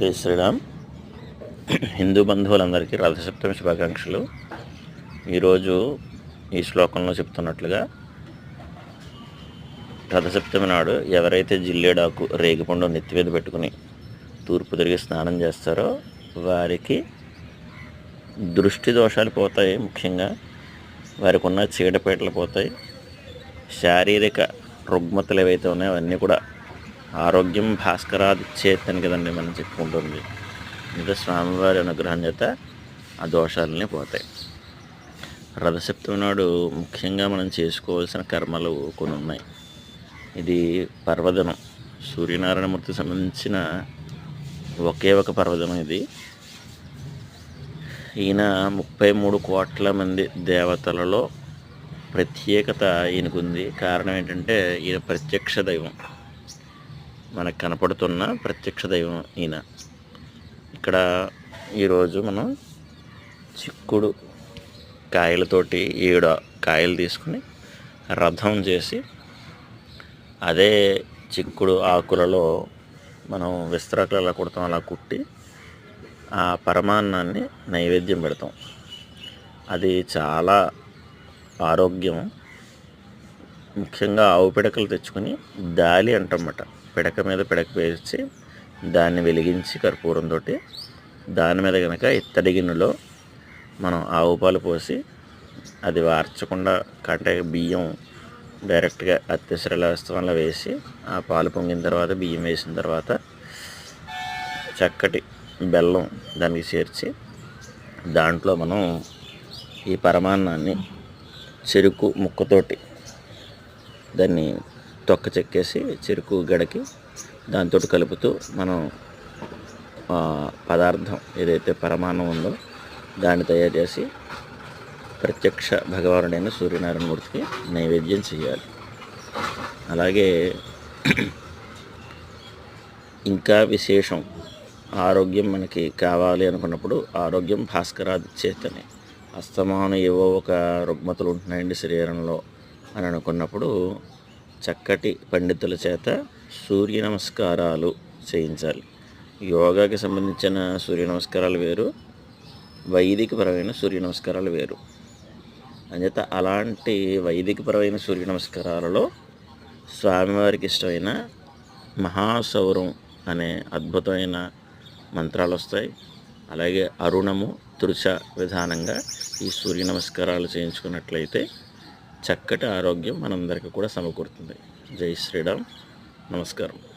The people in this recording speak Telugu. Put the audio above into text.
జై శ్రీరామ్. హిందూ బంధువులందరికీ రథసప్తమి శుభాకాంక్షలు. ఈరోజు ఈ శ్లోకంలో చెప్తున్నట్లుగా రథసప్తమి నాడు ఎవరైతే జిల్లేడాకు రేగిపండు నెత్తి మీద పెట్టుకుని తూర్పు తిరిగి స్నానం చేస్తారో వారికి దృష్టి దోషాలు పోతాయి ముఖ్యంగా. వారికి ఉన్న చీడపేటలు పోతాయి. శారీరక రుగ్మతలు ఏవైతే ఉన్నాయో అవన్నీ కూడా ఆరోగ్యం భాస్కరాది చేతని కదండి మనం చెప్పుకుంటుంది. ఇంకా స్వామివారి అనుగ్రహం చేత ఆ దోషాలన్నీ పోతాయి. రథసప్తమి నాడు ముఖ్యంగా మనం చేసుకోవాల్సిన కర్మలు కొన్ని ఉన్నాయి. ఇది పర్వదనం. సూర్యనారాయణమూర్తికి సంబంధించిన ఒకే ఒక పర్వదనం ఇది. ఈయన ముప్పై మూడు కోట్ల మంది దేవతలలో ప్రత్యేకత ఈయనకుంది. కారణం ఏంటంటే ఈయన ప్రత్యక్ష దైవం. మనకు కనపడుతున్న ప్రత్యక్ష దైవం ఈయన. ఇక్కడ ఈరోజు మనం చిక్కుడు కాయలతోటి ఏడు కాయలు తీసుకుని రథం చేసి అదే చిక్కుడు ఆకులలో మనం విస్తరాకులు అలా కుడతాం అలా కుట్టి ఆ పరమాన్నాన్ని నైవేద్యం పెడతాం. అది చాలా ఆరోగ్యం. ముఖ్యంగా ఆవు పిడకలు తెచ్చుకొని దాలి అంటమాట. పిడక మీద పిడక వేసి దాన్ని వెలిగించి కర్పూరంతో దాని మీద కనుక ఇత్తడి గిన్నెలో మనం ఆవు పాలు పోసి అది వార్చకుండా కంటే బియ్యం డైరెక్ట్గా అత్యసరల వస్తువులో వేసి ఆ పాలు పొంగిన తర్వాత బియ్యం వేసిన తర్వాత చక్కటి బెల్లం దానికి చేర్చి దాంట్లో మనం ఈ పరమాన్నాన్ని చెరుకు ముక్కతోటి దాన్ని తొక్క చెక్కేసి చెరుకు గడకి దాంతో కలుపుతూ మనం పదార్థం ఏదైతే పరమాన్నం ఉందో దాన్ని తయారు చేసి ప్రత్యక్ష భగవానుడైన సూర్యనారాయణమూర్తికి నైవేద్యం చేయాలి. అలాగే ఇంకా విశేషం ఆరోగ్యం మనకి కావాలి అనుకున్నప్పుడు ఆరోగ్యం భాస్కరాది చేతనే. అస్తమానం ఏవో ఒక రుగ్మతలు ఉంటున్నాయండి శరీరంలో అని అనుకున్నప్పుడు చక్కటి పండితుల చేత సూర్య నమస్కారాలు చేయించాలి. యోగాకి సంబంధించిన సూర్య నమస్కారాలు వేరు వైదికపరమైన సూర్య నమస్కారాలు వేరు. అంచేత అలాంటి వైదికపరమైన సూర్య నమస్కారాలలో స్వామివారికి ఇష్టమైన మహాసౌరం అనే అద్భుతమైన మంత్రాలు వస్తాయి. అలాగే అరుణము తృష విధానంగా ఈ సూర్య నమస్కారాలు చేయించుకున్నట్లయితే చక్కటి ఆరోగ్యం మనందరికీ కూడా సమకూరుతుంది. జై శ్రీరామ్. నమస్కారం.